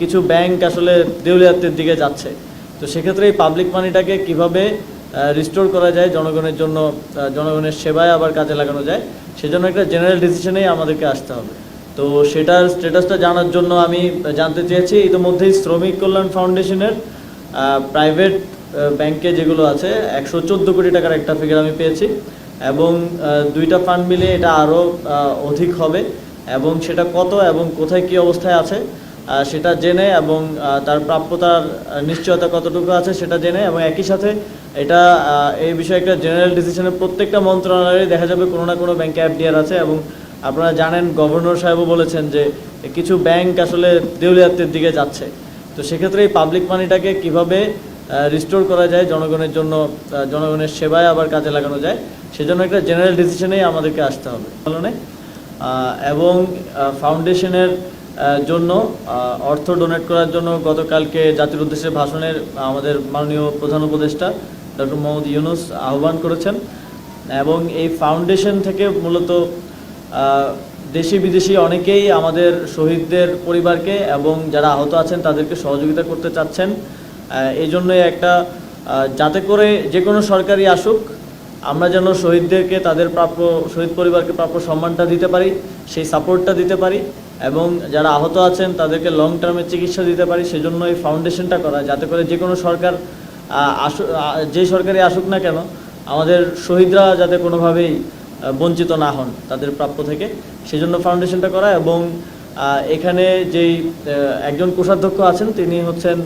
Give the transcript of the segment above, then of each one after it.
কিছু ব্যাংক আসলে দেউলিয়াতের দিকে যাচ্ছে। তো সেক্ষেত্রে এই পাবলিক মানিটাকে কীভাবে রিস্টোর করা যায়, জনগণের জন্য জনগণের সেবায় আবার কাজে লাগানো যায়, সেজন্য একটা জেনারেল ডিসিশনেই আমাদেরকে আসতে হবে। তো সেটার স্ট্যাটাসটা জানার জন্য আমি জানতে চেয়েছি, ইতিমধ্যেই শ্রমিক কল্যাণ ফাউন্ডেশনের প্রাইভেট ব্যাংকে যেগুলো আছে, একশো চোদ্দ কোটি টাকার একটা ফিগার আমি পেয়েছি। এবং দুইটা ফান্ড মিলে এটা আরও অধিক হবে। এবং সেটা কত এবং কোথায় কি অবস্থায় আছে সেটা জেনে এবং তার প্রাপ্যতার নিশ্চয়তা কতটুকু আছে সেটা জেনে এবং একই সাথে এটা এই বিষয়ে একটা জেনারেল ডিসিশনে প্রত্যেকটা মন্ত্রণালয়ে দেখা যাবে কোনো না কোনো ব্যাংকে এফডিআর আছে এবং আপনারা জানেন গভর্নর সাহেবও বলেছেন যে কিছু ব্যাংক আসলে দেউলিয়াতের দিকে যাচ্ছে। তো সেক্ষেত্রে এই পাবলিক মানিটাকে কীভাবে রিস্টোর করা যায়, জনগণের জন্য জনগণের সেবায় আবার কাজে লাগানো যায়, সেজন্য একটা জেনারেল ডিসিশনেই আমাদেরকে আসতে হবে। এবং ফাউন্ডেশনের জন্য অর্থ ডোনেট করার জন্য গতকালকে জাতির উদ্দেশ্যে ভাষণের আমাদের মাননীয় প্রধান উপদেষ্টা ডক্টর মোহাম্মদ ইউনুস আহ্বান করেছেন এবং এই ফাউন্ডেশন থেকে মূলত দেশি বিদেশি অনেকেই আমাদের শহীদদের পরিবারকে এবং যারা আহত আছেন তাদেরকে সহযোগিতা করতে চাচ্ছেন। এই জন্যই একটা যাতে করে যে কোনো সরকারি আসুক, আমরা যেন শহীদদেরকে তাদের প্রাপ্য, শহীদ পরিবারকে প্রাপ্য সম্মানটা দিতে পারি, সেই সাপোর্টটা দিতে পারি। এবং যারা আহত আছেন, তাদেরকে লং টার্মে চিকিৎসা দিতে পারি। সেজন্য এই ফাউন্ডেশনটা করা, যাতে করে যে কোনো সরকার আসু যে সরকারি আসুক না কেন, আমাদের শহীদরা যাতে কোনোভাবেই বঞ্চিত না হন তাদের প্রাপ্য থেকে। সেজন্য ফাউন্ডেশনটা করা এবং এখানে যেই একজন কোষাধ্যক্ষ আছেন, তিনি হচ্ছেন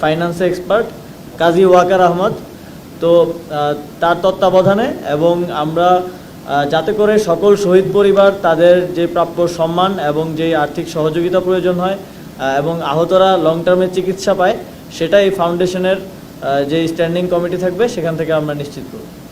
ফাইন্যান্সে এক্সপার্ট কাজী ওয়াকার আহমদ। তো তার তত্ত্বাবধানে এবং আমরা যাতে করে সকল শহীদ পরিবার তাদের যে প্রাপ্য সম্মান এবং যে আর্থিক সহযোগিতা প্রয়োজন হয় এবং আহতরা লং টার্মের চিকিৎসা পায় সেটা এই ফাউন্ডেশনের যে স্ট্যান্ডিং কমিটি থাকবে, সেখান থেকে আমরা নিশ্চিত করব।